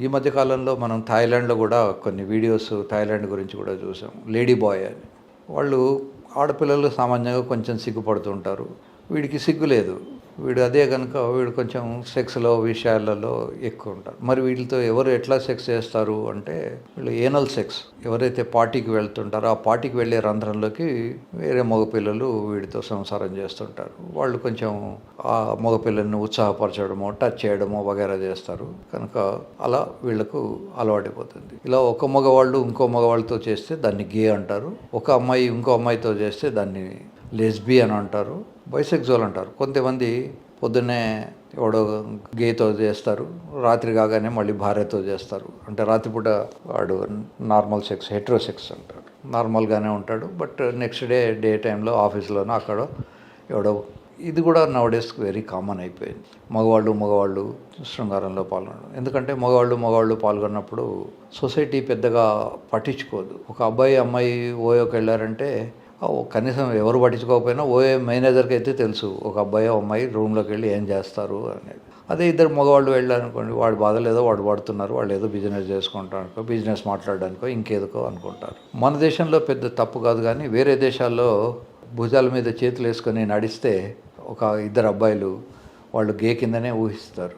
ఈ మధ్య కాలంలో మనం థాయిలాండ్లో కూడా కొన్ని వీడియోస్ థాయిలాండ్ గురించి కూడా చూసాం. లేడీ బాయ్ అని. వాళ్ళు ఆడపిల్లలు సామాన్యంగా కొంచెం సిగ్గుపడుతుంటారు. వీడికి సిగ్గు లేదు. వీడు అదే కనుక వీడు కొంచెం సెక్స్లో విషయాలలో ఎక్కువ ఉంటారు మరి వీటితో ఎవరు ఎట్లా సెక్స్ చేస్తారు అంటే వీళ్ళు ఏనల్ సెక్స్ ఎవరైతే పార్టీకి వెళ్తుంటారో ఆ పార్టీకి వెళ్ళే రంధ్రంలోకి వేరే మగపిల్లలు వీడితో సంసారం చేస్తుంటారు. వాళ్ళు కొంచెం ఆ మగపిల్లల్ని ఉత్సాహపరచడమో టచ్ చేయడమో వగేరా చేస్తారు. కనుక అలా వీళ్ళకు అలవాటైపోతుంది. ఇలా ఒక మగవాళ్ళు ఇంకో మగవాళ్ళతో చేస్తే దాన్ని గే అంటారు. ఒక అమ్మాయి ఇంకో అమ్మాయితో చేస్తే దాన్ని లెస్బీ అని అంటారు. బైసెక్జువల్ అంటారు. కొంతమంది పొద్దున్నే ఎవడో గేతో చేస్తారు రాత్రి కాగానే మళ్ళీ భార్యతో చేస్తారు. అంటే రాత్రిపూట వాడు నార్మల్ సెక్స్ హెట్రో సెక్స్ అంటారు. నార్మల్గానే ఉంటాడు బట్ నెక్స్ట్ డే డే టైంలో ఆఫీస్లోనో అక్కడ ఎవడో ఇది కూడా నవడేస్ వెరీ కామన్ అయిపోయింది. మగవాళ్ళు మగవాళ్ళు శృంగారంలో పాల్గొనడం. ఎందుకంటే మగవాళ్ళు మగవాళ్ళు పాల్గొన్నప్పుడు సొసైటీ పెద్దగా పట్టించుకోదు. ఒక అబ్బాయి అమ్మాయి ఓయోకి వెళ్ళారంటే కనీసం ఎవరు పట్టించుకోకపోయినా ఓఏ మేనేజర్కి అయితే తెలుసు. ఒక అబ్బాయి అమ్మాయి రూమ్లోకి వెళ్ళి ఏం చేస్తారు అనేది. అదే ఇద్దరు మగవాళ్ళు వెళ్ళారనుకోండి వాడు బాధలేదో వాడు పడుతున్నారు వాళ్ళు ఏదో బిజినెస్ చేసుకుంటారనుకో బిజినెస్ మాట్లాడడానికో ఇంకేదో అనుకుంటారు. మన దేశంలో పెద్ద తప్పు కాదు కానీ వేరే దేశాల్లో భుజాల మీద చేతులు వేసుకొని నడిస్తే ఒక ఇద్దరు అబ్బాయిలు వాళ్ళు గే కిందనే ఊహిస్తారు.